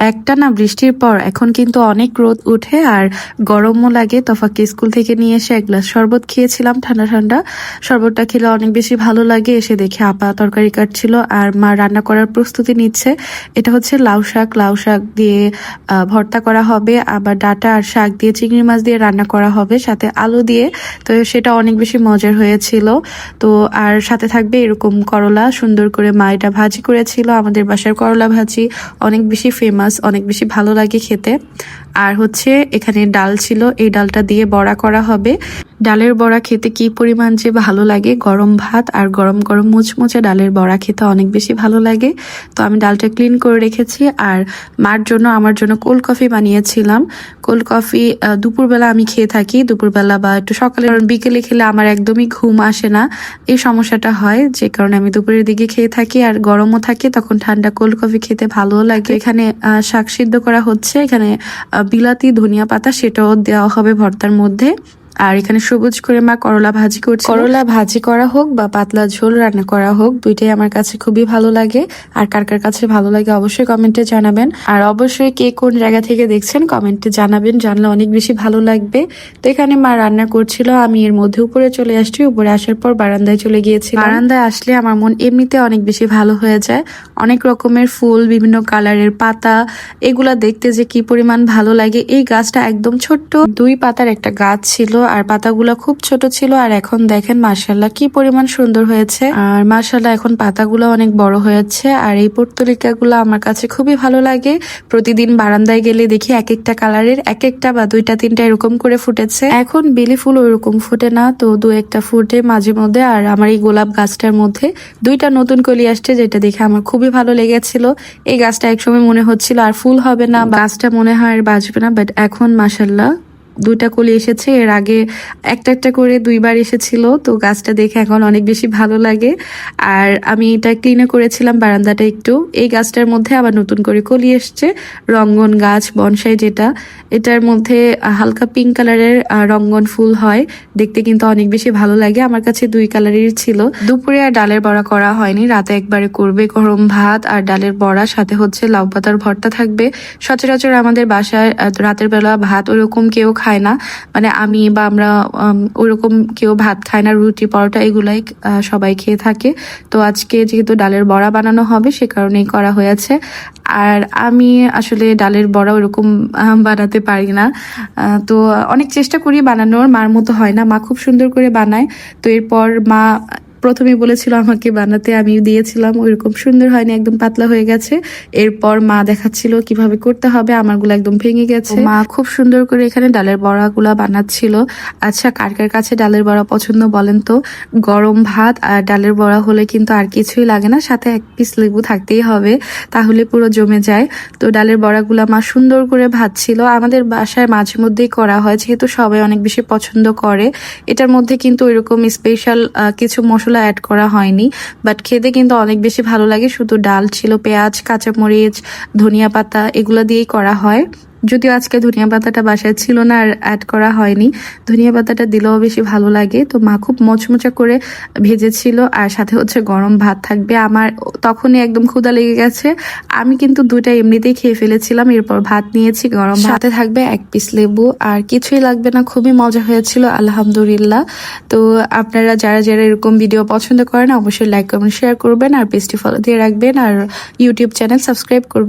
একটা না বৃষ্টির পর এখন কিন্তু অনেক রোদ উঠে আর গরমও লাগে। তফাকে স্কুল থেকে নিয়ে এসে এক গ্লাস শরবত খেয়েছিলাম ঠান্ডা ঠান্ডা। শরবতটা খেলে অনেক বেশি ভালো লাগে, এসে দেখে আপা তরকারি কাটছিল আর মা রান্না করার প্রস্তুতি নিচ্ছে। এটা হচ্ছে লাউ শাক। লাউ শাক দিয়ে ভর্তা করা হবে, আবার ডাটা আর শাক দিয়ে চিংড়ি মাছ দিয়ে রান্না করা হবে, সাথে আলু দিয়ে। তো সেটা অনেক বেশি মজার হয়েছিল। তো আর সাথে থাকবে এরকম করলা, সুন্দর করে মা এটা ভাজি করেছিল। আমাদের বাসার করলা ভাজি অনেক বেশি ফেমাস অনেক বেশি ভালো লাগে খেতে। আর হচ্ছে এখানে ডাল ছিল, এই ডালটা দিয়ে বড়া করা হবে। ডালের বড়া খেতে কি পরিমাণ যে ভালো লাগে? গরম ভাত আর গরম গরম মুচমুচে ডালের বড়া খেতে অনেক বেশি ভালো লাগে। তো আমি ডালটা ক্লিন করে রেখেছি আর মার জন্য, আমার জন্য কোল্ড কফি বানিয়েছিলাম। কোল্ড কফি দুপুরবেলা আমি খেয়ে থাকি। দুপুরবেলা বা একটু সকালে বিকেলে খেলে আমার একদমই ঘুম আসে না। এই সমস্যাটা হয়, যে কারণে আমি দুপুরের দিকে খেয়ে থাকি আর গরমও থাকে, তখন ঠান্ডা কোল্ড কফি খেতে ভালোও লাগে। এখানে শাক সিদ্ধ করা হচ্ছে। এখানে বিলাতি ধনিয়া পাতা সেটাও দেওয়া হবে ভর্তার মধ্যে। আর এখানে সবুজ করে মা করলা ভাজি করছে করলা ভাজি করা হোক বা পাতলা ঝোল রান্না করা হোক দুইটাই আমার কাছে খুবই ভালো লাগে। আর কার কার কাছে ভালো লাগে অবশ্যই কমেন্টে জানাবেন। আর অবশ্যই কে কোন জায়গা থেকে দেখছেন কমেন্টে জানাবেন জানলে অনেক বেশি ভালো লাগবে। তো এখানে মা রান্না করছিল আমি এর মধ্যে উপরে চলে আসছি উপরে আসার পর বারান্দায় চলে গিয়েছি বারান্দায় আসলে আমার মন এমনিতে অনেক বেশি ভালো হয়ে যায়। অনেক রকমের ফুল বিভিন্ন কালারের পাতা এগুলা দেখতে যে কি পরিমাণ ভালো লাগে। এই গাছটা একদম ছোট্ট। দুই পাতার একটা গাছ ছিল আর পাতাগুলো খুব ছোট ছিল আর এখন দেখেন মার্শাল্লাহ কি পরিমাণ সুন্দর হয়েছে। আর মার্শাল্লাহ এখন পাতাগুলো অনেক বড় হয়েছে আর এই পর্তলিকাগুলো আমার কাছে খুবই ভালো লাগে। প্রতিদিন বারান্দায় গেলে দেখি এক একটা কালারের এক একটা বা দুইটা তিনটা এরকম করে ফুটেছে। এখন বেলি ফুল ওইরকম ফুটে না তো দু একটা ফুটে মাঝে মধ্যে আর আমার এই গোলাপ গাছটার মধ্যে দুইটা নতুন কলি আসছে যেটা দেখে আমার খুবই ভালো লেগেছিল। এই গাছটা একসময় মনে হচ্ছিল আর ফুল হবে না গাছটা মনে হয় আর বাঁচবে না বাট এখন মাসাল্লাহ দুইটা কলি এসেছে। এর আগে একটা একটা করে দুইবার এসেছিল, তো গাছটা দেখে এখন অনেক বেশি ভালো লাগে। আর আমি এটা ক্লিনে করেছিলাম বারান্দাটা একটু। এই গাছটার মধ্যে আবার নতুন করে কলি এসছে, রঙ্গন গাছ, বনসাই যেটা। এটার মধ্যে হালকা পিঙ্ক কালারের রঙ্গন ফুল হয়। দেখতে কিন্তু অনেক বেশি ভালো লাগে। আমার কাছে দুই কালারের ছিল। দুপুরে আর ডালের বড়া করা হয়নি। রাতে একবারে করবে গরম ভাত আর ডালের বড়া, সাথে হচ্ছে লাউ পাতার ভর্তা থাকবে। সচরাচর আমাদের বাসায় রাতের বেলা ভাত ওরকম কেউ খায় না। মানে আমি বা আমরা ওরকম কেউ ভাত খায় না, রুটি, পরোটা এগুলাই সবাই খেয়ে থাকে। তো আজকে যেহেতু ডালের বড়া বানানো হবে, সে কারণেই করা হয়েছে। আর আমি আসলে ডালের বড়া ওরকম বানাতে পারি না। তো অনেক চেষ্টা করি বানানোর, মার মতো হয় না। মা খুব সুন্দর করে বানায়। তো এরপর মা প্রথমে বলেছিল, আমাকে বানাতে আমি দিয়েছিলাম, ওইরকম সুন্দর হয়নি, একদম পাতলা হয়ে গেছে। এরপর মা দেখাচ্ছিল কীভাবে করতে হবে, আমারগুলো একদম ভেঙে গেছে। মা খুব সুন্দর করে এখানে ডালের বড়াগুলা বানাচ্ছিল। আচ্ছা কার কার কাছে ডালের বড়া পছন্দ বলেন তো? গরম ভাত আর ডালের বড়া হলে কিন্তু আর কিছুই লাগে না, সাথে এক পিস লেবু থাকতেই হবে, তাহলে পুরো জমে যায়। তো ডালের বড়াগুলা মা সুন্দর করে ভাজছিল। আমাদের বাসায় মাঝে মধ্যেই করা হয়, যেহেতু সবাই অনেক বেশি পছন্দ করে। এটার মধ্যে কিন্তু ওইরকম স্পেশাল কিছু মশলা অ্যাড করা হয়নি বাট খেতে কিন্তু অনেক বেশি ভালো লাগে। শুধু ডাল ছিল, পেঁয়াজ, কাঁচামরিচ, ধনিয়া পাতা, এগুলো দিয়েই করা হয়। যদিও আজকে ধনিয়া পাতাটা বাসায় ছিল না আর অ্যাড করা হয়নি, ধনিয়া পাতাটা দিলেও বেশি ভালো লাগে। তো মা খুব মচমচা করে ভেজেছিল আর সাথে হচ্ছে গরম ভাত থাকবে। আমার তখনই একদম ক্ষুদা লেগে গেছে। আমি কিন্তু দুটা এমনিতেই খেয়ে ফেলেছিলাম, এরপর ভাত নিয়েছি, গরম সাথে থাকবে এক পিস লেবু আর কিছুই লাগবে না, খুবই মজা হয়েছিল, আলহামদুলিল্লাহ। তো আপনারা যারা যারা এরকম ভিডিও পছন্দ করেন, অবশ্যই লাইক কমেন্ট শেয়ার করবেন আর পেজটি ফলো দিয়ে রাখবেন আর ইউটিউব চ্যানেল সাবস্ক্রাইব করবেন।